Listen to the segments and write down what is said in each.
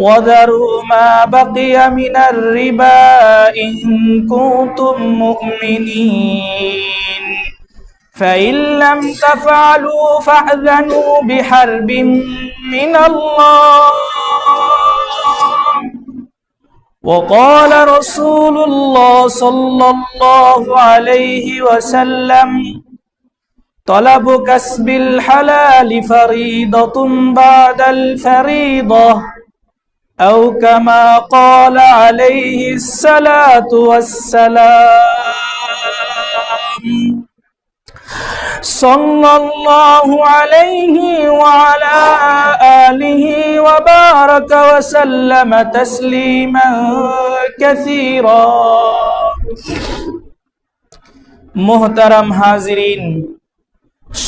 وذروا ما بقي من الربا إن كنتم مؤمنين. فإن لم تفعلوا فأذنوا بحرب من الله. وقال رسول الله صلى الله عليه وسلم طلب كسب الحلال فريضة بعد الفريضة. أو كما قال عليه الصلاة والسلام صلى الله عليه وعلى آله وبارك وسلم تسليما كثيرا মোহতারাম হাজিরিন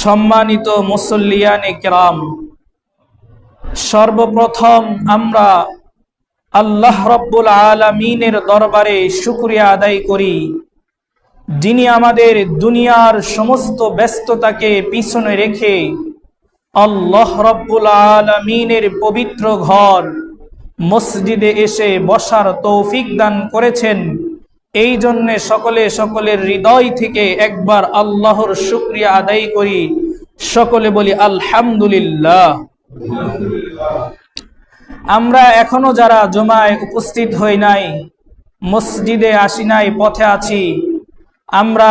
সম্মানিত মুসল্লিয়ান ইকরাম সর্বপ্রথম আমরা আল্লাহ রব্বুল আলমিনের দরবারে শুক্রিয়া আদায় করি। যিনি আমাদের দুনিয়ার সমস্ত ব্যস্ততাকে পিছনে রেখে আল্লাহ রব্বুল আলমিনের পবিত্র ঘর, মসজিদে এসে বসার তৌফিক দান করেছেন, এই জন্যে সকলে সকলের হৃদয় থেকে একবার আল্লাহর শুক্রিয়া আদায় করি। সকলে বলি আলহামদুলিল্লাহ। আমরা এখনও যারা জমায় উপস্থিত হই নাই, মসজিদে আসি নাই, পথে আছি, আমরা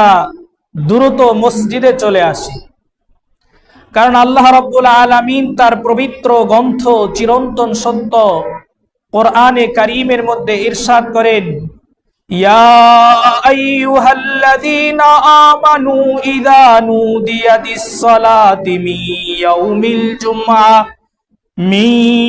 দ্রুত মসজিদে চলে আসি। কারণ আল্লাহ রব্বুল আলমিন তার পবিত্র গ্রন্থ চিরন্তন সত্য কোরআনে কারিমের মধ্যে ইরশাদ করেন আমানু ইদানু দিয়া দিস من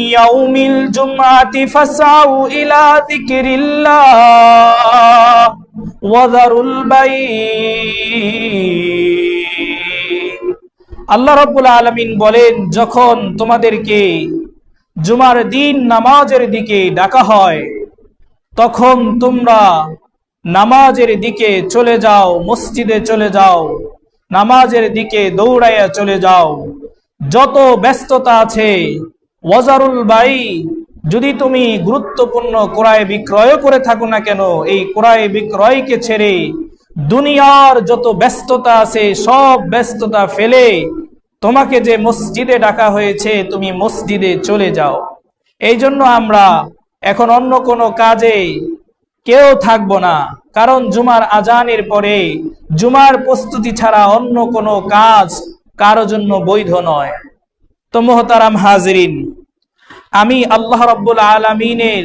يوم الجمعة من يوم الجمعة فاسعوا إلى ذكر الله وذروا البيع আল্লাহ রব্বুল আলমিন বলেন যখন তোমাদেরকে জুমার দিন নামাজের দিকে ডাকা হয় তখন তোমরা নামাজের দিকে চলে যাও মসজিদে চলে যাও নামাজের দিকে দৌড়াইয়া চলে যাও যত ব্যস্ততা আছে ওয়াজারুল বাই, যদি তুমি গুরুত্বপূর্ণ ক্রয় বিক্রয় করে থাকো না কেন, এই ক্রয় বিক্রয়কে ছেড়ে দুনিয়ার যত ব্যস্ততা আছে, সব ব্যস্ততা ফেলে তোমাকে যে মসজিদে ডাকা হয়েছে, তুমি মসজিদে চলে যাও। এই জন্য আমরা এখন অন্য কোনো কাজে কেউ থাকব না, কারণ জুমার আজানের পরে জুমার প্রস্তুতি ছাড়া অন্য কোনো কাজ কারও জন্য বৈধ নয়। তো মোহতারাম হাজরিন, আমি আল্লাহ রব্বুল আলমিনের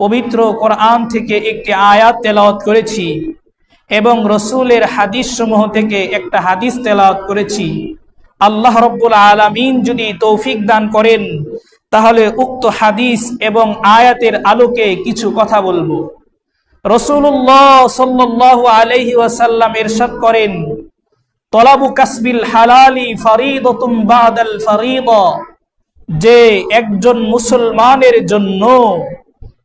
পবিত্র কোরআন থেকে একটি আয়াত তেলাওয়াত করেছি এবং রসুলের হাদিস সমূহ থেকে একটা হাদিস তেলাওয়াত করেছি। আল্লাহ রব্বুল আলমিন যদি তৌফিক দান করেন, তাহলে উক্ত হাদিস এবং আয়াতের আলোকে কিছু কথা বলব। রসুল্লাহ সাল্লাহ আলহি ওয়াসাল্লাম এরশাদ করেন তলাবু কাসবিল হালালি ফরিদতুম বাদাল ফরিদ। যে একজন মুসলমানের জন্য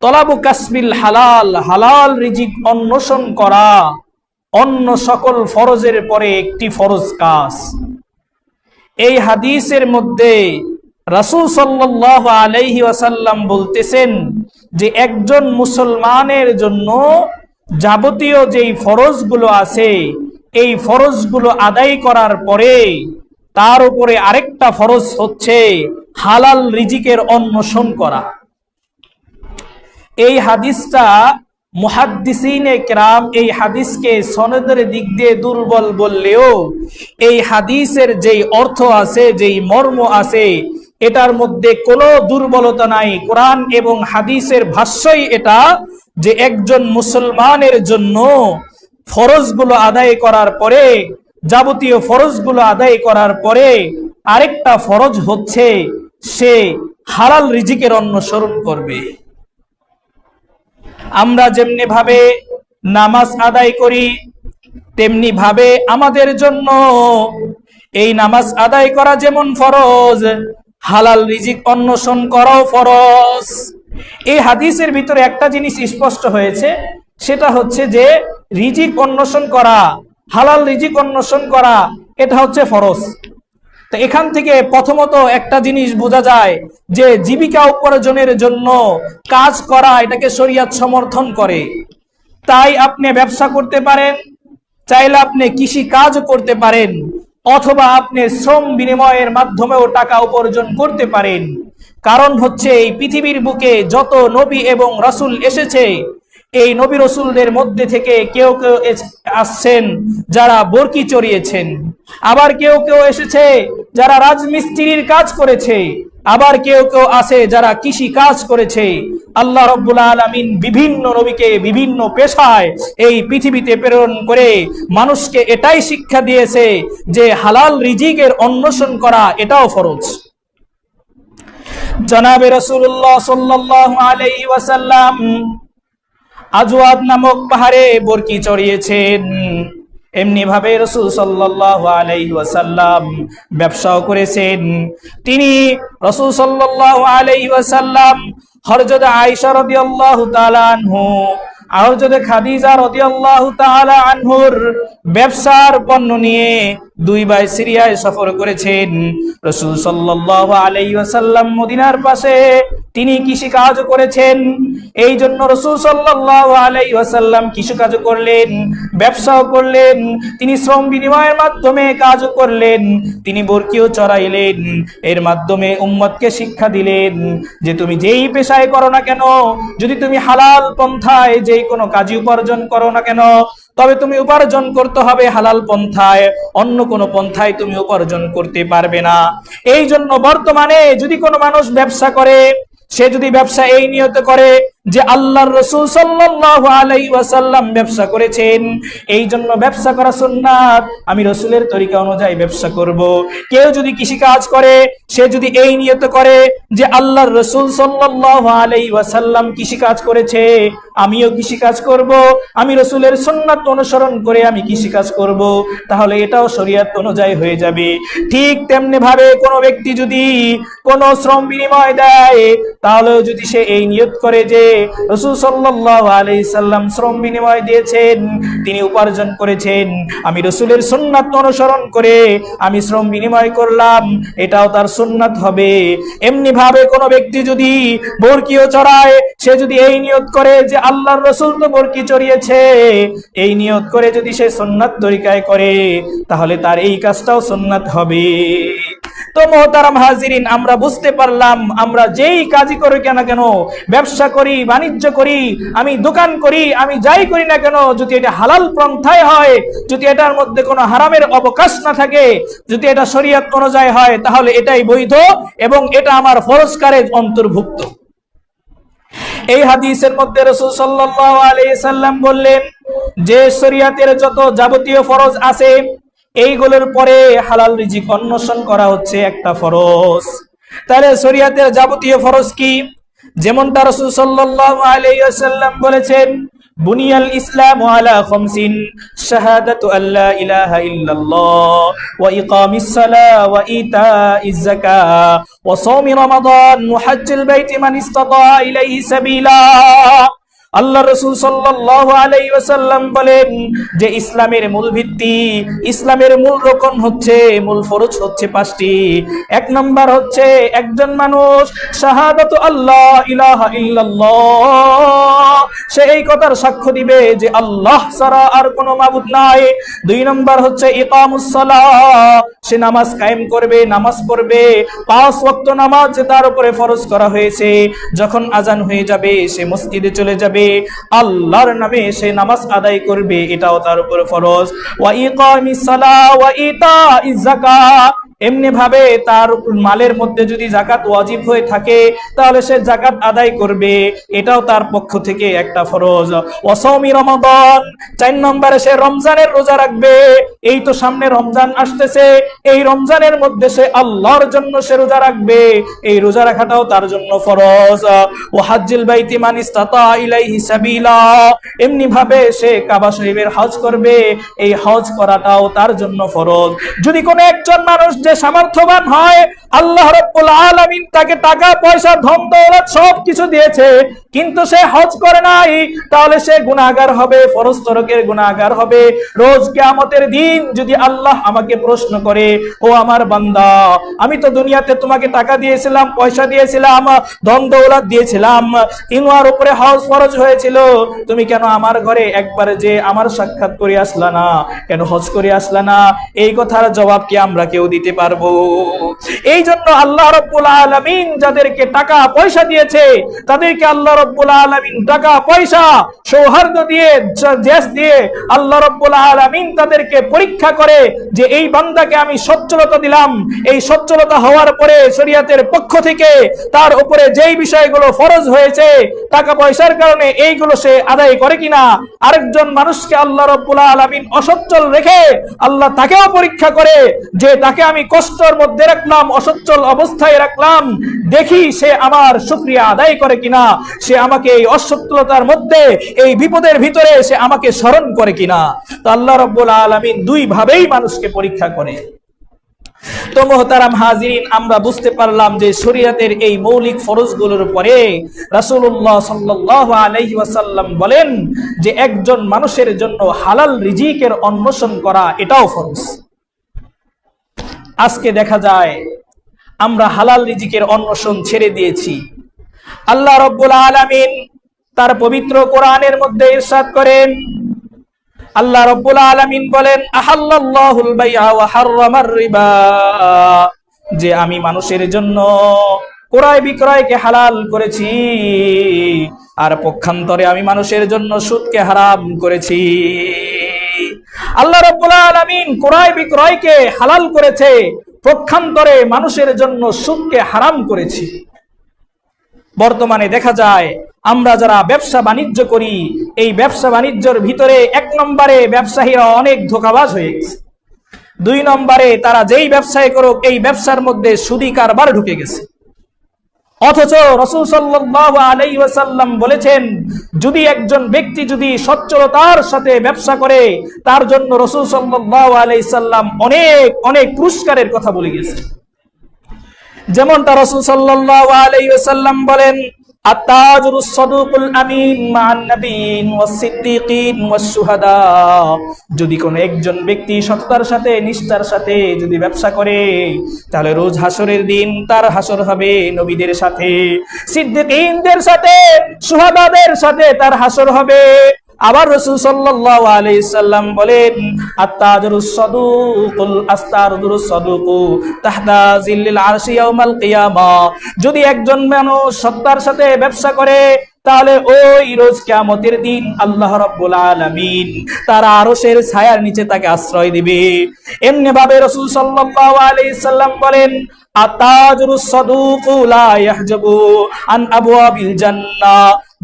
তলাবু কাসবিল হালাল হালাল রিজিক অন্বেষণ করা অন্য সকল ফরজের পরে একটি ফরজ কাজ। এই হাদিসের মধ্যে রাসূল সাল্লাহ আলাইহি ওয়াসাল্লাম বলতেছেন যে একজন মুসলমানের জন্য যাবতীয় যেই ফরজগুলো আছে এই ফরজগুলো আদায় করার পরে তার উপরে আরেকটা ফরজ হচ্ছে হালাল রিজিকের অন্বেষণ করা। এই হাদিসটা মুহাদ্দিসিনে কেরাম এই হাদিসকে সনদের দিক দিয়ে দুর্বল বললেও এই হাদিসের যেই অর্থ আছে, যেই মর্ম আছে, এটার মধ্যে কোনো দুর্বলতা নাই। কোরআন এবং হাদিসের ভাষ্যই এটা যে একজন মুসলমানের জন্য ফরজগুলো আদায় করার পরে, যাবতীয় ফরজগুলো আদায় করার পরে আরেকটা ফরজ হচ্ছে সে হালাল রিজিকের অনুসরণ করবে। আমরা যেমনি ভাবে নামাজ আদায় করি তেমনি ভাবে আমাদের জন্য এই নামাজ আদায় করা যেমন ফরজ, হালাল রিজিক অন্বেষণ করাও ফরজ। এই হাদিসের ভিতরে একটা জিনিস স্পষ্ট হয়েছে সেটা হচ্ছে যে রিজিক অন্বেষণ করা, হালাল রিজিক অন্বেষণ করা, এটা হচ্ছে ফরজ। তো এখান থেকে প্রথমত একটা জিনিস বোঝা যায় যে জীবিকা উপার্জনের জন্য কাজ করা এটাকে শরিয়াত সমর্থন করে। তাই আপনি ব্যবসা করতে পারেন, চাইলে আপনি কৃষি কাজও করতে পারেন, অথবা আপনি শ্রম বিনিময়ের মাধ্যমেও টাকা উপার্জন করতে পারেন। কারণ হচ্ছে এই পৃথিবীর বুকে যত নবী এবং রাসূল এসেছে এই নবী রসুলদের মধ্যে থেকে কেউ কেউ আসছেন যারা বরকি চড়িয়েছেন। আবার কেউ কেউ এসেছে যারা রাজমিস্ত্রির কাজ করেছে। আবার কেউ কেউ আছে যারা কৃষি কাজ করেছে। আল্লাহ রব্বুল আলমিন বিভিন্ন নবীকে বিভিন্ন পেশায় এই পৃথিবীতে প্রেরণ করে মানুষকে এটাই শিক্ষা দিয়েছে যে হালাল রিজিকের অন্বেষণ করা এটাও ফরজ। জনাবে রসুল্লাহ সাল্লাহ আলাইহি ওয়াসাল্লাম আজওয়াদ নামক পাহাড়ে বরকি চড়িয়েছেন। এমনি ভাবে রসুল সাল্লাহ ওয়াসাল্লাম ব্যবসাও করেছেন। তিনি রসুল সাল্লাহ ওয়াসাল্লাম হরজত আয়েশা রাদিয়াল্লাহু তাআলা আনহু হরজত খাদিজা রাদিয়াল্লাহু তাআলা আনহুর ব্যবসার পণ্য নিয়ে দুই ভাই সিরিয়ায় সফর করেছেন। রসুল সাল্লাল্লাহু আলাইহি ওয়াসাল্লাম মদিনার পাশে তিনি কৃষি কাজ করেছেন। এই জন্য রসুল সাল্লাল্লাহু আলাইহি ওয়াসাল্লাম কৃষি কাজ করলেন, ব্যবসাও করলেন, তিনি শ্রম বিনিময়ের মাধ্যমে কাজ করলেন, তিনি বরকিও চড়াইলেন, এর মাধ্যমে উম্মতকে শিক্ষা দিলেন যে তুমি যেই পেশায় করো না কেন, যদি তুমি হালাল পন্থায় যেই কোনো কাজই উপার্জন করো না কেন তবে তুমি উপার্জন করতে হবে হালাল পন্থায়, অন্য কোনো পন্থায় তুমি উপার্জন করতে পারবে না। এই জন্য বর্তমানে যদি কোনো মানুষ ব্যবসা করে, সে যদি ব্যবসা এই নিয়ত করে যে আল্লাহর রসুল সাল্লাল্লাহু আলাইহি ওয়াসাল্লাম ব্যবসা করেছেন, এই জন্য ব্যবসা করা সুন্নাত। আমি রসুলের তরিকা অনুযায়ী ব্যবসা করব। কেউ যদি কৃষি কাজ করে, সে যদি এই নিয়ত করে যে আল্লাহর রসুল সাল্লাল্লাহু আলাইহি ওয়াসাল্লাম কৃষি কাজ করেছে, আমিও কৃষি কাজ করব। আমি রসুলের সুন্নাত অনুসরণ করে আমি কৃষি কাজ করব। তাহলে এটাও শরীয়ত অনুযায়ী হয়ে যাবে। ঠিক তেমনি ভাবে কোনো ব্যক্তি যদি কোনো শ্রম বিনিময় দেয়, তাহলেও যদি সে এই নিয়ত করে যে তিনি উপার্জন করেছেন, আমি রসুলের অনুসরণ করে আমি শ্রম বিনিময় করলাম, এটাও তার হবে। এমনি ভাবে কোনো ব্যক্তি যদি বরকিও চড়ায়, সে যদি এই নিয়ত করে যে আল্লাহর রসুল তো বরকি চড়িয়েছে, এই নিয়ত করে যদি সে সুন্নাত তরিকায় করে, তাহলে তার এই কাজটাও সুন্নাত হবে। তো মোহতারাম হাজিরিন, আমরা বুঝতে পারলাম, আমরা যেই কাজই করি কেন কেন, ব্যবসা করি, বাণিজ্য করি, আমি দোকান করি, আমি যাই করি না কেন, যদি এটা হালাল পন্থায় হয়, যদি এটার মধ্যে কোনো হারামের অবকাশ না থাকে, যদি এটা শরীয়ত অনুযায়ী হয়, তাহলে এটাই বৈধ এবং এটা আমার ফরজকারের অন্তর্ভুক্ত। এই হাদিসের মধ্যে রসুল সাল্লাল্লাহু আলাইহি সাল্লাম বললেন, যে শরিয়াতের যত যাবতীয় ফরজ আছে এইগুলোর পরে হালাল রিজিক অন্বেষণ করা হচ্ছে একটা ফরজ। তাহলে শরিয়াতের যাবতীয় ফরজ কি? যেমনটা রসুল সাল্লাল্লাহু আলাইহি ওয়াসাল্লাম বলেছেন, বুনিয়াল ইসলাম আলা খামসিন, শাহাদাতু আল্লা ইলাহা ইল্লাল্লাহ, ওয়া ইকামিস সালাহ, ওয়া ইতাইজ যাকাহ, ওয়া সাওমি রমাদান ওয়া হজ্জিল বাইতি মান ইসতাতা ইলাইহি সাবিলা। আল্লাহ রসুল সাল্লাল্লাহু আলাইহি ওয়াসাল্লাম বলেন যে ইসলামের মূল ভিত্তি, ইসলামের মূল রকম হচ্ছে, মূল ফরজ হচ্ছে পাঁচটি। এক নাম্বার হচ্ছে একজন মানুষ শাহাদাতু আল্লাহ ইলাহা সে এই কথার সাক্ষ্য দিবে যে আল্লাহ ছাড়া আর কোনো মাবুদ নাই। দুই নম্বর হচ্ছে ইকামুস সে নামাজ কায়েম করবে, নামাজ পড়বে, পাঁচ ওয়াক্ত নামাজ তার উপরে ফরজ করা হয়েছে। যখন আজান হয়ে যাবে, সে মসজিদে চলে যাবে আল্লাহর নামে সে নামাজ আদায় করবে, এটাও তার উপর ফরজ। ওয়া ইকামিস সালাহ ওয়া ইতাইজ যাকাত। এমনি ভাবে তার মালের মধ্যে যদি জাকাত ওয়াজিব হয়ে থাকে, তাহলে সে জাকাত আদায় করবে। এটাও তার পক্ষ থেকে একটা ফরজ। অসৌমি রমাদান, চার নম্বরে সে রমজানের রোজা রাখবে। এই তো সামনে রমজান আসতেছে। এই রমজানের মধ্যে সে আল্লাহর জন্য সে রোজা রাখবে। এই রোজা রাখাটাও তার জন্য ফরজ। ও হাজ্জিল বাইতি মান ইস্তাতা ইলাইহি সাবিলা। এমনি ভাবে সে কাবা শরীফের হজ করবে। এই হজ করাটাও তার জন্য ফরজ। যদি কোনো একজন মানুষ যে সামর্থ্যবান হয়, আল্লাহ রব্বুল আলামিন তাকে টাকা, পয়সা, ধন, দৌলত সব কিছু দিয়েছে, কিন্তু সে হজ করে নাই, তাহলে সে গুনাহগার হবে, ফরজ তরকের গুনাহগার হবে। রোজ কিয়ামতের দিন যদি আল্লাহ আমাকে প্রশ্ন করে, ও আমার বান্দা, আমি তো দুনিয়াতে তোমাকে টাকা দিয়েছিলাম, পয়সা দিয়েছিলাম, ধন, দৌলত দিয়েছিলাম, ইনুয়ার উপরে হজ ফরজ হয়েছিল, তুমি কেন আমার ঘরে একবার যে আমার সাক্ষাৎ করে আসলা না? কেন হজ করে আসলা না? এই কথার জবাব কি আমরা কেউ দিতে পারব। এই জন্য আল্লাহ রব্বুল আলমিন যাদেরকে টাকা পয়সা দিয়েছে, তাদেরকে আল্লাহ রব্বুল আলমিন টাকা পয়সা, সৌহার্দ্য দিয়ে, জ- দেশ দিয়ে আল্লাহ রব্বুল আলমিন তাদেরকে পরীক্ষা করে যে এই বান্দাকে আমি সচ্ছলতা দিলাম। এই সচ্ছলতা হওয়ার পরে শরিয়াতের পক্ষ থেকে তার উপরে যেই বিষয়গুলো ফরজ হয়েছে, টাকা পয়সার কারণে এইগুলো সে আদায় করে কিনা, আরেকজন মানুষকে আল্লাহ রব্বুল আলমিন অসচ্ছল রেখে আল্লাহ তাকেও পরীক্ষা করে যে তাকে আমি কষ্টর মধ্যে রাখলাম, অসচ্ছল অবস্থায় রাখলাম। দেখি সে আমার শুক্রিয়া আদায় করে কিনা, সে আমাকে এই অসচ্ছলতার মধ্যে, এই বিপদের ভিতরে সে আমাকে স্মরণ করে কিনা। তো আল্লাহ রব্বুল আলমিন দুই ভাবেই মানুষকে পরীক্ষা করে। তো মোহতারাম হাজিরিন, আমরা বুঝতে পারলাম যে শরীয়তের এই মৌলিক ফরজগুলোর পরে রাসূলুল্লাহ সাল্লাল্লাহু আলাইহি বলেন যে একজন মানুষের জন্য হালাল রিজিকের অন্বেষণ করা এটাও ফরজ। আজকে দেখা যায়, আমরা হালাল রিজিকের অন্বেষণ ছেড়ে দিয়েছি। আল্লাহ রব্বুল আলামিন তার পবিত্র কোরআনের মধ্যে ইরশাদ করেন, আল্লাহ রব্বুল আলামিন বলেন হাররামার রিবা। যে আমি মানুষের জন্য ক্রয় বিক্রয়কে হালাল করেছি, আর পক্ষান্তরে আমি মানুষের জন্য সুদকে হারাম করেছি। আল্লাহ রব্বুল আলামিন ক্রয় বিক্রয়কে হালাল করেছে পক্ষান্তরে মানুষের জন্য সুদকে হারাম করেছি। বর্তমানে দেখা যায়, আমরা যারা ব্যবসা বাণিজ্য করি, এই ব্যবসা বাণিজ্যের ভিতরে এক নম্বরে ব্যবসায়ীরা অনেক ধোকাবাজ হয়ে গেছে। দুই নম্বরে তারা যেই ব্যবসায় করুক, এই ব্যবসার মধ্যে সুদি কারবার ঢুকে গেছে। অথচ রসুল সাল্লাহ আলাই ওয়াসাল্লাম বলেছেন, যদি একজন ব্যক্তি যদি সচ্ছলতার সাথে ব্যবসা করে, তার জন্য রসুল সাল্লাহ আলাই সাল্লাম অনেক অনেক পুরস্কারের কথা বলে গেছে যেমনটা রসুল সাল্লাহ আলাই ওয়াসাল্লাম বলেন আত্তাজুরুস الصدوق আমিন মান النبيين والصديقين والشهداء যদি কোন একজন ব্যক্তি সততার সাথে, নিষ্ঠার সাথে যদি ব্যবসা করে, তাহলে রোজ হাসরের দিন তার হাসর হবে নবীদের সাথে, সিদ্দিকিনদের সাথে সুহাদাদের সাথে তার হাসর হবে। আবার রসুল সাল্লাল্লাহু আলাইহি সাল্লাম বলেন যদি একজন মানুষ সত্তার সাথে ব্যবসা করে, তাহলে ওই রোজ কিয়ামতের দিন আল্লাহ রাব্বুল আলামিন তার আরশের ছায়ার নিচে তাকে আশ্রয় দিবে। এমনি ভাবে রাসূল সাল্লাল্লাহু আলাইহি সাল্লাম বলেন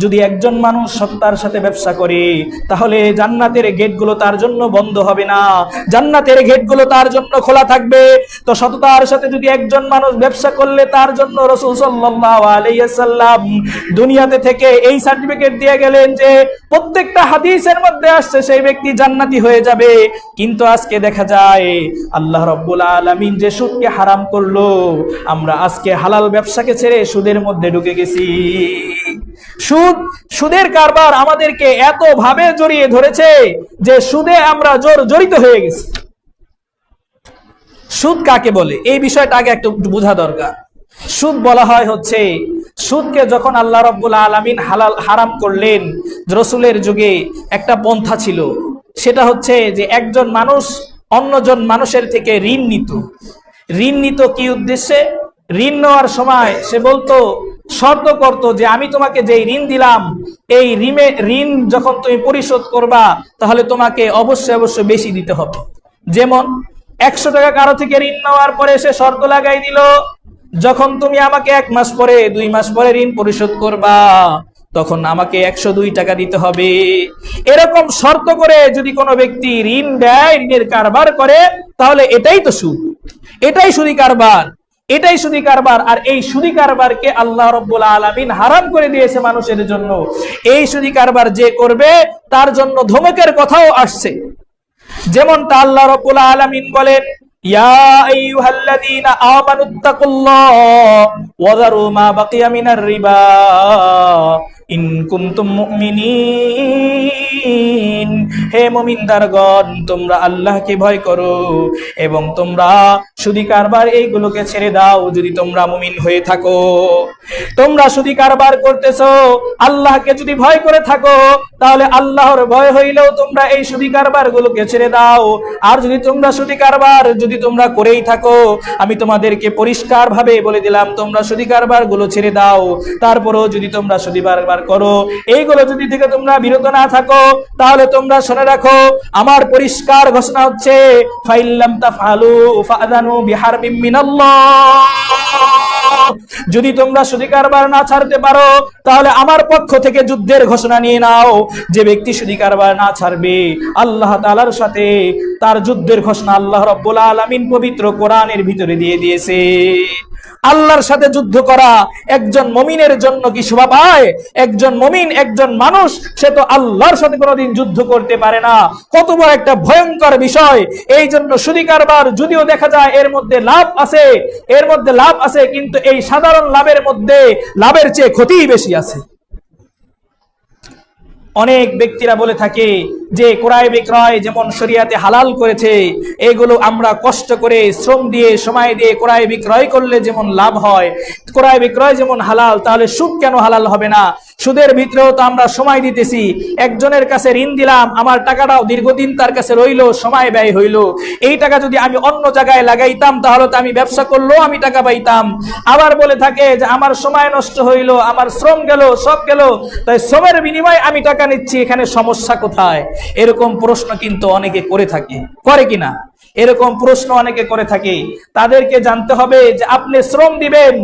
যদি একজন মানুষ সত্তার সাথে ব্যবসা করে, তাহলে জান্নাতের গেটগুলো তার জন্য বন্ধ হবে না। জান্নাতের গেটগুলো তার জন্য খোলা থাকবে। তো সততার সাথে যদি একজন মানুষ ব্যবসা করলে, তার জন্য রসুল সাল্লাম দুনিয়াতে থেকে এই সার্টিফিকেট দিয়ে গেলেন যে, প্রত্যেকটা হাদিসের মধ্যে আসছে সেই ব্যক্তি জান্নাতি হয়ে যাবে। কিন্তু আজকে দেখা যায়, আল্লাহ রব্বুল আলামিন যে সুদকে হারাম করল আমরা আজকে হালাল ব্যবসাকে ছেড়ে সুদের মধ্যে ঢুকে গেছি। সুদ, সুদের কারবার আমাদেরকে এত ভাবে জড়িয়ে ধরেছে যে সুদে আমরা জোর জড়িত হয়ে গেছি। সুদ কাকে বলে? এই বিষয়টা আগে একটু বোঝা দরকার। সুদ বলা হয় হচ্ছে, সুদকে যখন আল্লাহ রব্বুল আলমিন হালাল, হারাম করলেন, রসুলের যুগে একটা পন্থা ছিল। সেটা হচ্ছে যে একজন মানুষ অন্যজন মানুষের থেকে ঋণ নিত। ঋণ নিত কি উদ্দেশ্যে? ঋণ নেওয়ার সময় সে বলতো, শর্ত করতো যে আমি তোমাকে যে ঋণ দিলাম, এই ঋণে, ঋণ যখন তুমি পরিশোধ করবা, তাহলে তোমাকে অবশ্যই অবশ্যই বেশি দিতে হবে। যেমন, একশো টাকা কারও থেকে ঋণ নেওয়ার পরে সে শর্ত লাগাই দিল, যখন তুমি আমাকে এক মাস পরে, দুই মাস পরে ঋণ পরিশোধ করবা। তখন আমাকে একশো দুই টাকা দিতে হবে। এরকম শর্ত করে যদি কোনো ব্যক্তি ঋণ দেয়, ঋণের কারবার করে, তাহলে এটাই তো সুদ। এটাই সুদি কারবার। এটাই সুদি কারবার। আর এই সুদি কারবারকে আল্লাহ রব্বুল আলমিন হারাম করে দিয়েছে মানুষের জন্য। এই সুদি কারবার যে করবে, তার জন্য ধমকের কথাও আসছে। যেমনটা আল্লাহ রব্বুল আলামিন বলেন ওয়া যারু মা বাকিয়া মিনার রিবা। ইন কুনতুম মুমিনিন। হে মুমিনদারগণ, তোমরা আল্লাহকে ভয় করো এবং তোমরা সুদি কারবার এইগুলোকে ছেড়ে দাও যদি তোমরা মুমিন হয়ে থাকো। তোমরা সুদি কারবার করতেছো, আল্লাহকে যদি ভয় করে থাকো, তাহলে আল্লাহর ভয় হইলেও তোমরা এই সুদি কারবার গুলোকে ছেড়ে দাও। আর যদি তোমরা সুদি কারবার যদি তোমরা করেই থাকো, আমি তোমাদেরকে পরিষ্কার ভাবে বলে দিলাম, তোমরা সুদি কারবারগুলো ছেড়ে দাও। তারপরও যদি তোমরা সুদি কারবার করো, এইগুলো যদি থেকে তোমরা বিরত না থাকো, তাহলে তোমরা শুনে রাখো, আমার পরিষ্কার ঘোষণা হচ্ছে, ফাইল্লাম তাফআলু ফাআযানু বিহারবিম মিনাল্লাহ। যদি তোমরা সুদি কারবার না ছাড়তে পারো, তাহলে আমার পক্ষ থেকে যুদ্ধের ঘোষণা নিয়ে নাও। যে ব্যক্তি সুদি কারবার না ছাড়বে, আল্লাহ তাআলার সাথে তার যুদ্ধের ঘোষণা আল্লাহ রব্বুল আলামিন পবিত্র কোরআনের ভিতরে দিয়ে দিয়েছে। আল্লাহর সাথে যুদ্ধ করা একজন মমিনের জন্য কি শোভা পায়? একজন মমিন, একজন মানুষ, সে তো আল্লাহর সাথে কোনোদিন যুদ্ধ করতে পারে না। কত বড় একটা ভয়ঙ্কর বিষয়। এই জন্য সুদি কারবার যদিও দেখা যায় এর মধ্যে লাভ আছে, এর মধ্যে লাভ আছে, কিন্তু এই সাধারণ লাভের মধ্যে লাভের চেয়ে ক্ষতিই বেশি আছে। অনেক ব্যক্তিরা বলে থাকে যে ক্রয় বিক্রয় যেমন শরিয়াতে হালাল করেছে, এগুলো আমরা কষ্ট করে শ্রম দিয়ে, সময় দিয়ে ক্রয় বিক্রয় করলে যেমন লাভ হয় ক্রয় বিক্রয় যেমন হালাল, তাহলে সুখ কেন হালাল হবে না? সুদের ভিতরেও তো আমরা সময় দিতেছি। একজনের কাছে ঋণ দিলাম, আমার টাকাটাও দীর্ঘদিন তার কাছে রইল, সময় ব্যয় হইল। এই টাকা যদি আমি অন্য জায়গায় লাগাইতাম, তাহলে তো আমি ব্যবসা করলেও আমি টাকা পাইতাম। আবার বলে থাকে যে, আমার সময় নষ্ট হইল, আমার শ্রম গেল, সব গেল। তাই শ্রমের বিনিময়ে আমি টাকা নিচ্ছি, এখানে সমস্যা কোথায়? এরকম প্রশ্ন কিন্তু অনেকে করে থাকে। করে কিনা? এরকম প্রশ্ন অনেকে করে থাকে। তাদেরকে জানতে হবে যে আপনি শ্রম দিবেন,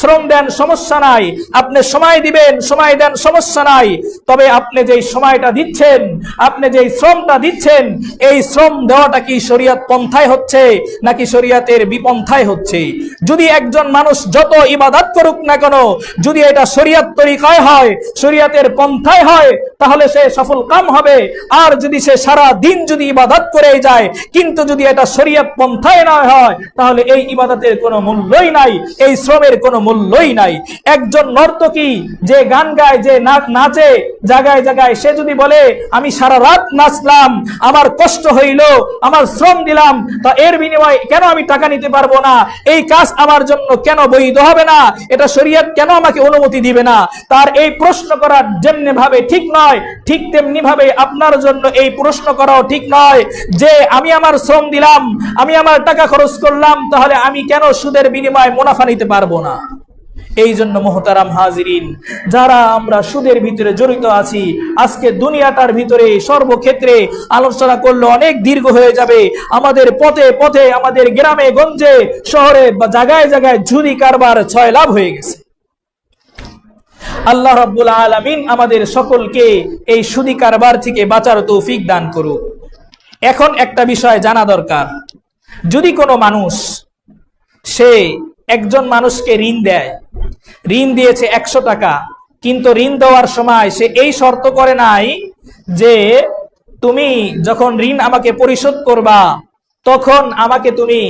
শ্রম দেন সমস্যা নাই। আপনি সময় দিবেন, সময় দেন সমস্যা নাই। তবে আপনি যেই সময়টা দিচ্ছেন, আপনি যেই শ্রমটা দিচ্ছেন, এই শ্রম দেওয়াটা কি শরিয়াত পন্থায় হচ্ছে নাকি শরিয়াতের বিপন্থায় হচ্ছে? যদি একজন মানুষ যত ইবাদত করুক না কেন, যদি এটা শরিয়াত তরিকায় হয়, শরিয়াতের পন্থায় হয়, তাহলে সে সফল কাম হবে। আর যদি সে সারা দিন যদি ইবাদত করে যায়, কিন্তু যদি এটা শরিয়ত পন্থায় না হয়, তাহলে এই ইবাদতের কোনো মূল্যই নাই, এই শ্রমের কোনো মূল্যই নাই। একজন নর্তকী যে গান গায়, যে নাচে জায়গায় জায়গায় সে যদি বলে, আমি সারা রাত নাচলাম, আমার কষ্ট হইল, আমার শ্রম দিলাম, তা এর বিনিময়ে কেন আমি টাকা নিতে পারব না? এই কাজ আমার জন্য কেন বৈধ হবে না? এটা শরীয়ত কেন আমাকে অনুমতি দিবে না? তার এই প্রশ্ন করার যেমনি ভাবে ঠিক নয়, ঠিক তেমনি ভাবে আপনার জন্য এই প্রশ্ন করাও ঠিক নয় যে, আমি আমার শ্রম দিলাম আমি আমার টাকা খরচ করলাম, তাহলে আমি কেন সুদের বিনিময়ে মুনাফা নিতে পারব না? এই জন্য মোহতারাম হাজিরিন, যারা আমরা সুদের ভিতরে জড়িত আছি, আজকে দুনিয়াটার ভিতরে সর্বক্ষেত্রে আলোচনা করলে অনেক দীর্ঘ হয়ে যাবে। আমাদের পথে পথে, আমাদের গ্রামে, গঞ্জে, শহরে বা জায়গায় জায়গায় ঝুরি কারবার ছয় লাভ হয়ে গেছে। আল্লাহ রাব্বুল আলামিন আমাদের সকলকে এই সুদি কারবার থেকে বাঁচার তৌফিক দান করুক। এখন একটা বিষয় জানা দরকার। যদি কোনো মানুষ, সে একজন মানুষকে ঋণ দেয়, ঋণ দিয়েছে একশো টাকা, কিন্তু ঋণ দেওয়ার সময় সে এই শর্ত করে নাই যে তুমি যখন ঋণ আমাকে পরিশোধ করবা, তখন আমাকে তুমি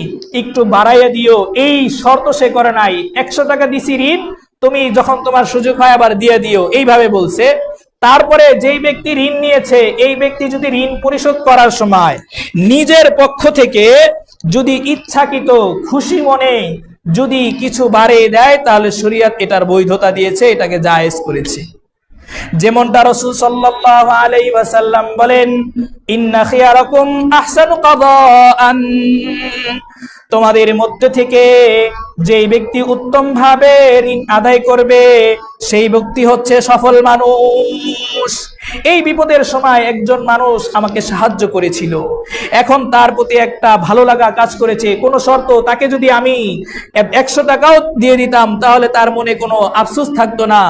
একটু বাড়াইয়া দিও। এই শর্ত সে করে নাই। একশো টাকা দিছি ঋণ, তুমি যখন তোমার সুযোগ হয় আবার দিয়ে দিও। এইভাবে বলছে। তারপরে যেই ব্যক্তি ঋণ নিয়েছে, এই ব্যক্তি যদি ঋণ পরিশোধ করার সময় নিজের পক্ষ থেকে যদি ইচ্ছাকৃত খুশি মনে যদি কিছু বাড়িয়ে দেয়, তাহলে শরিয়াত এটার বৈধতা দিয়েছে, এটাকে জায়েজ করেছে। যেমনটা রসুল ওয়াসাল্লাম বলেন, ইন্না খিয়ারাকুম তোমাদের মধ্যে থেকে যেই ব্যক্তি উত্তম ভাবে ঋণ আদায় করবে, সেই ব্যক্তি হচ্ছে সফল মানুষ। এই বিপদের সময় একজন মানুষ আমাকে সাহায্য করেছিল। এখন তার প্রতি একটা ভালো লাগা কাজ করেছে। কোনো শর্ত, তাকে যদি আমি একশো টাকাও দিয়ে দিতাম, তাহলে তার মনে কোনো আফসোস থাকতো না।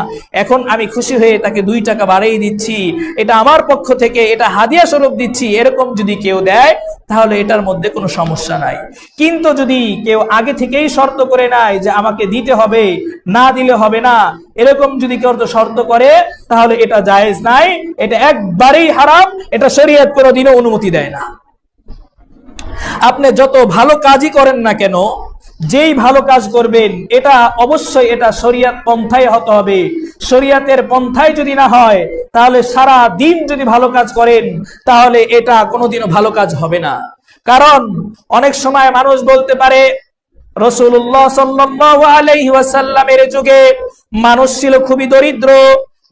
এখন আমি খুশি হয়ে তাকে দুই টাকা বাড়িয়ে দিচ্ছি। এটা আমার পক্ষ থেকে, এটা হাদিয়া স্বরূপ দিচ্ছি। এরকম যদি কেউ দেয়, তাহলে এটার মধ্যে কোনো সমস্যা নাই। কিন্তু যদি কেউ আগে থেকেই শর্ত করে নেয় যে আমাকে দিতে হবে, না দিলে হবে না। এরকম যদি কেউ তো শর্ত করে, তাহলে এটা জায়েজ নাই। এটা একবারেই হারাম। এটা শরীয়ত কোনোদিনও অনুমতি দেয় না। আপনি যত ভালো কাজই করেন না কেন, যেই ভালো কাজ করবেন, এটা অবশ্যই এটা শরিয়াত পন্থায় হতে হবে। শরিয়াতের পন্থায় যদি না হয়, তাহলে সারা দিন যদি ভালো কাজ করেন, তাহলে এটা কোনোদিনও ভালো কাজ হবে না। কারণ অনেক সময় মানুষ বলতে পারে রসুল্লাহ সাল্লাল্লাহু আলাইহি যুগে মানুষ ছিল খুবই দরিদ্র।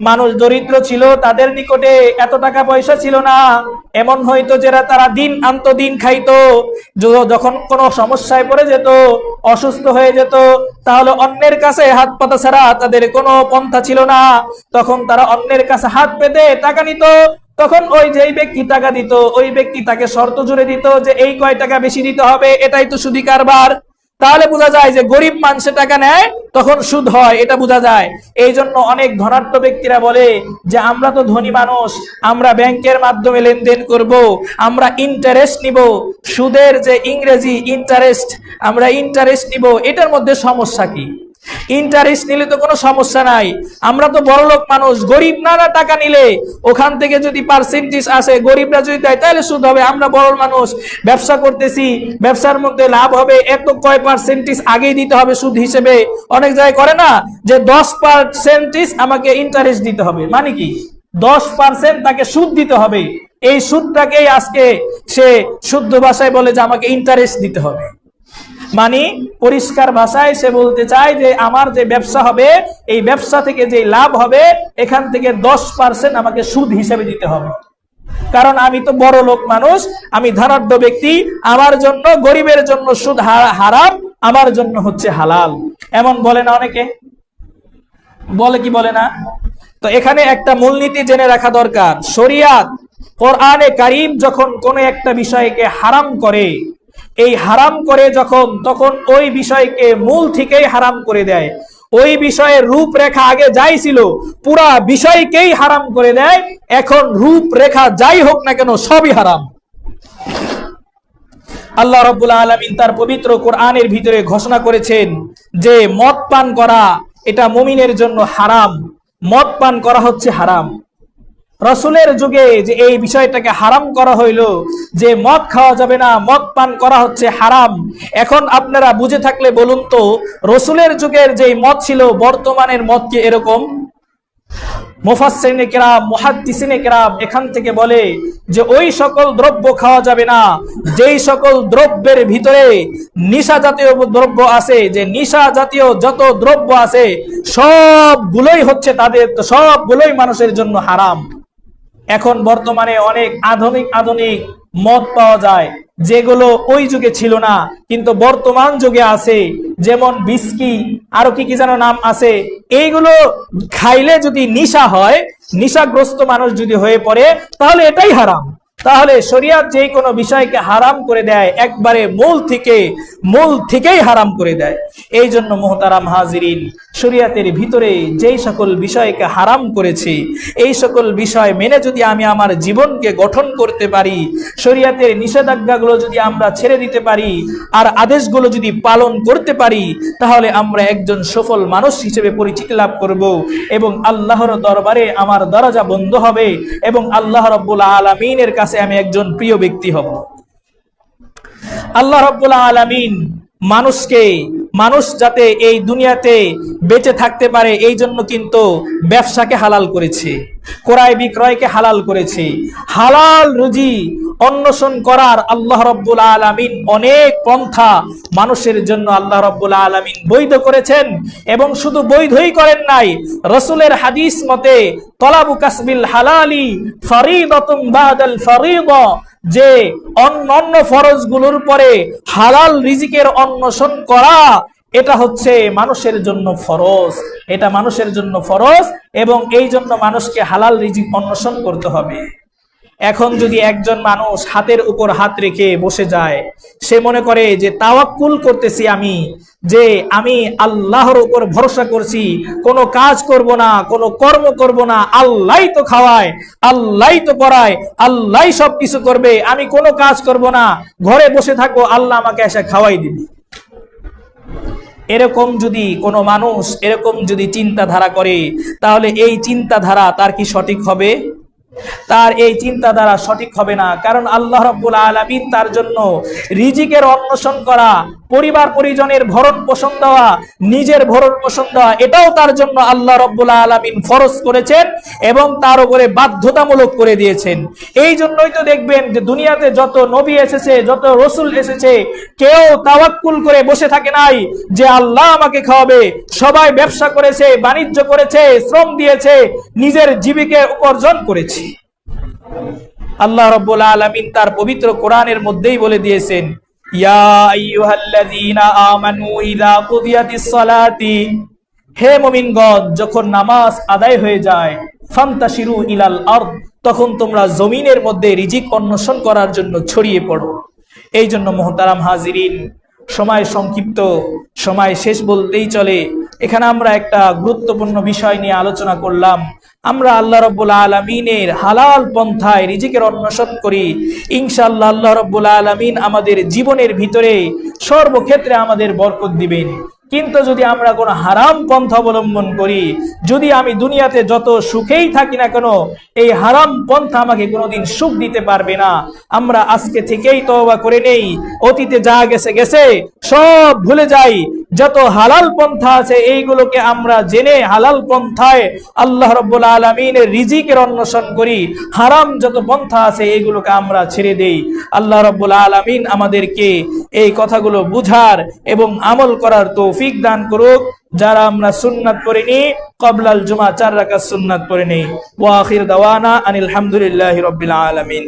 মানুষ দরিদ্র ছিল, তাদের নিকটে এত টাকা পয়সা ছিল না। এমন হয়তো যারা তারা দিন আন্ত দিন খাইতো। যখন কোনো সমস্যায় পড়ে যেত, অসুস্থ হয়ে যেত, তাহলে অন্যের কাছে হাত পাতা ছাড়া তাদের কোনো পন্থা ছিল না। তখন তারা অন্যের কাছে হাত পেতে টাকা নিত। তখন ওই যেই ব্যক্তি টাকা দিত, ওই ব্যক্তি তাকে শর্ত জুড়ে দিত যে, এই কয় টাকা বেশি দিতে হবে? এটাই তো সুদি কারবার। তাহলে বোঝা যায় যে গরিব মানুষে টাকা নেয়, তখন সুদ হয়, এটা বোঝা যায়। এই জন্য অনেক ধনাঢ্য ব্যক্তিরা বলে যে, আমরা তো ধনী মানুষ, আমরা ব্যাংকের মাধ্যমে লেনদেন করব, আমরা ইন্টারেস্ট নিব, সুদের যে ইংরেজি ইন্টারেস্ট আমরা ইন্টারেস্ট নিব, এটার মধ্যে সমস্যা কি? ইন্টারেস্ট নিলে তো কোনো সমস্যা নাই। আমরা তো বড়লোক মানুষ, গরিব না না টাকা নিলে ওখান থেকে যদি পার্সেন্টেজ আসে, গরিবরা যদি দেয়, তাহলে সুদ হবে। আমরা বড় মানুষ, ব্যবসা করতেছি, ব্যবসার মধ্যে লাভ হবে, এত কয় পার্সেন্টেজ আগেই দিতে হবে সুদ হিসেবে। অনেক জায়গায় করে না যে দশ পার্সেন্টেজ আমাকে ইন্টারেস্ট দিতে হবে। মানে কি? দশ পার্সেন্ট তাকে সুদ দিতে হবে। এই সুদটাকেই আজকে সে শুদ্ধ ভাষায় বলে যে আমাকে ইন্টারেস্ট দিতে হবে। মানে পরিষ্কার ভাষায় সে বলতে চায় যে আমার যে ব্যবসা হবে, এই ব্যবসা থেকে যে লাভ হবে, এখান থেকে দশ পার্সেন্ট আমাকে সুদ হিসেবে দিতে হবে। কারণ আমি তো বড় লোক মানুষ, আমি ধনাঢ্য ব্যক্তি, আমার জন্য, গরিবের জন্য সুদ হারাম, আমার জন্য হচ্ছে হালাল। এমন বলে না অনেকে? বলে কি বলে না? তো এখানে একটা মূলনীতি জেনে রাখা দরকার। শরিয়াত, কোরআনে কারিম যখন কোন একটা বিষয়কে হারাম করে এই হারাম করে যখন, তখন ওই বিষয়কে মূল থেকেই হারাম করে দেয়। ওই বিষয়ের রূপরেখা আগে যাই ছিল, পুরা বিষয়কেই হারাম করে দেয়। এখন রূপরেখা যাই হোক না কেন, সবই হারাম। আল্লাহ রব্বুল আলমিন তার পবিত্র কোরআনের ভিতরে ঘোষণা করেছেন যে, মদ পান করা এটা মুমিনের জন্য হারাম। মদ পান করা হচ্ছে হারাম। রসুলের যুগে যে এই বিষয়টাকে হারাম করা হইল, যে মদ খাওয়া যাবে না, মদ পান করা হচ্ছে হারাম। এখন আপনারা বুঝে থাকলে বলুন তো, রসুলের যুগের যে মদ ছিল, বর্তমানের মদ কি এরকম? মুফাসসিরিনে কেরাম, মুহাদ্দিসিনে কেরাম এখান থেকে বলে যে ওই সকল দ্রব্য খাওয়া যাবে না। যেই সকল দ্রব্যের ভিতরে নিশা জাতীয় দ্রব্য আছে, যে নিশা জাতীয় যত দ্রব্য আছে, সবগুলোই হচ্ছে তাদের, সবগুলোই মানুষের জন্য হারাম। এখন বর্তমানে অনেক আধুনিক আধুনিক মদ পাওয়া যায়, যেগুলো ওই যুগে ছিল না, কিন্তু বর্তমান যুগে আছে, যেমন বিস্কি আরও কি কি যেন নাম আছে, এইগুলো খাইলে যদি নিশা হয়, নিশাগ্রস্ত মানুষ যদি হয়ে পড়ে, তাহলে এটাই হারাম। তাহলে শরিয়াত যে কোনো বিষয়কে হারাম করে দেয়, একবারে মূল থেকে, মূল থেকেই হারাম করে দেয়। এই জন্য মোহতারাম হাজিরিন, শরিয়াতের ভিতরে যেই সকল বিষয়কে হারাম করেছে, এই সকল বিষয় মেনে যদি আমি আমার জীবনকে গঠন করতে পারি, শরিয়াতের নিষেধাজ্ঞাগুলো যদি আমরা ছেড়ে দিতে পারি, আর আদেশগুলো যদি পালন করতে পারি, তাহলে আমরা একজন সফল মানুষ হিসেবে পরিচিতি লাভ করব এবং আল্লাহর দরবারে আমার দরজা বন্ধ হবে এবং আল্লাহ রব্বুল আলমিনের কাছে আমি একজন প্রিয় ব্যক্তি হব। আল্লাহ রব্বুল আলমিন মানুষকে মানুষ যাতে এই দুনিয়াতে বেঁচে থাকতে পারে এই জন্য কিন্তু ব্যবসাকে হালাল করেছে, ক্রয় বিক্রয়কে হালাল করেছে। হালাল রুজি অন্বেষণ করার আল্লাহ রব্বুল আলমিন অনেক পন্থা মানুষের জন্য আল্লাহ রব্বুল আলমিন বৈধ করেছেন এবং শুধু বৈধই করেন নাই, রসুলের হাদিস মতে, তলাবু কাসবিল হালালি ফরিদ যে অন্যান্য অন্য ফরজগুলোর পরে হালাল রিজিকের অন্বেষণ করা, এটা হচ্ছে মানুষের জন্য ফরজ। এটা মানুষের জন্য ফরজ এবং এই জন্য মানুষকে হালাল রিজিক অন্বেষণ করতে হবে। এখন যদি একজন মানুষ হাতের উপর হাত রেখে বসে যায়, সে মনে করে যে তাওয়াক্কুল করতেছি আমি, যে আমি আল্লাহর উপর ভরসা করছি, কোনো কাজ করব না, কোনো কর্ম করব না আল্লাহ তো খাওয়ায় আল্লাহ তো পড়ায় আল্লাহ সব কিছু করবে, আমি কোনো কাজ করব না, ঘরে বসে থাকব, আল্লাহ আমাকে এসে খাওয়াই দিবে। এরকম যদি কোনো মানুষ এরকম যদি চিন্তাধারা করে, তাহলে এই চিন্তাধারা তার কি সঠিক হবে? তার এই চিন্তাধারা সঠিক হবে না। কারণ আল্লাহ রব্বুল আলমিন তার জন্য রিজিকের অন্বেষণ করা, পরিবার পরিজনের ভরণ পোষণ দেওয়া, নিজের ভরণ পোষণ দেওয়া, এটাও তার জন্য আল্লাহ রব্বুল আলমিন ফরজ করেছেন এবং তার উপরে বাধ্যতামূলক করে দিয়েছেন। এই জন্যই তো দেখবেন যে দুনিয়াতে যত নবী এসেছে, যত রসুল এসেছে, কেউ তাওয়াক্কুল করে বসে থাকে নাই যে আল্লাহ আমাকে খাওয়াবে। সবাই ব্যবসা করেছে, বাণিজ্য করেছে, শ্রম দিয়েছে, নিজের জীবিকা উপার্জন করেছে। আল্লাহ রব্বুল আলমিন তার পবিত্র কোরআনের মধ্যেই বলে দিয়েছেন হে মুমিনগণ, যখন নামাজ আদায় হয়ে যায় ফান্তাশিরু ইলাল তখন তোমরা জমিনের মধ্যে রিজিক অন্বেষণ করার জন্য ছড়িয়ে পড়ো। এই জন্য মোহতারাম হাজিরিন সময় সংক্ষিপ্ত, সময় শেষ বলতেই চলে। এখানে আমরা একটা গুরুত্বপূর্ণ বিষয় নিয়ে আলোচনা করলাম। আমরা আল্লাহ রব্বুল আলমিনের হালাল পন্থায় নিজেকে অন্বেষণ করি। ইনশাল্লাহ আল্লাহ রব্বুল আলমিন আমাদের জীবনের ভিতরে সর্বক্ষেত্রে আমাদের বরকত দিবেন। কিন্তু যদি আমরা কোনো হারাম পন্থা অবলম্বন করি, যদি আমি দুনিয়াতে যত সুখেই থাকি না কেন, এই হারাম পন্থা আমাকে কোনোদিন সুখ দিতে পারবে না। আমরা আজকে থেকেই তওবা করে নেই। অতীতে যা গেছে গেছে, সব ভুলে যাই। যত হালাল পন্থা আছে, এইগুলোকে আমরা জেনে হালাল পন্থায় আল্লাহ রব্বুল আলমিনের রিজিকের অন্বেষণ করি। হারাম যত পন্থা আছে, এইগুলোকে আমরা ছেড়ে দেই। আল্লাহ রব্বুল আলমিন আমাদেরকে এই কথাগুলো বুঝার এবং আমল করার তৌফিক দান করুক, যারা আমরা সুন্নাত পড়িনি কবলাল জুমা চার রাখা সুন্নাত পড়িনি। ওয়াখির দাওয়ানা আনিলহামদুলিল্লাহ রবিল আলমিন।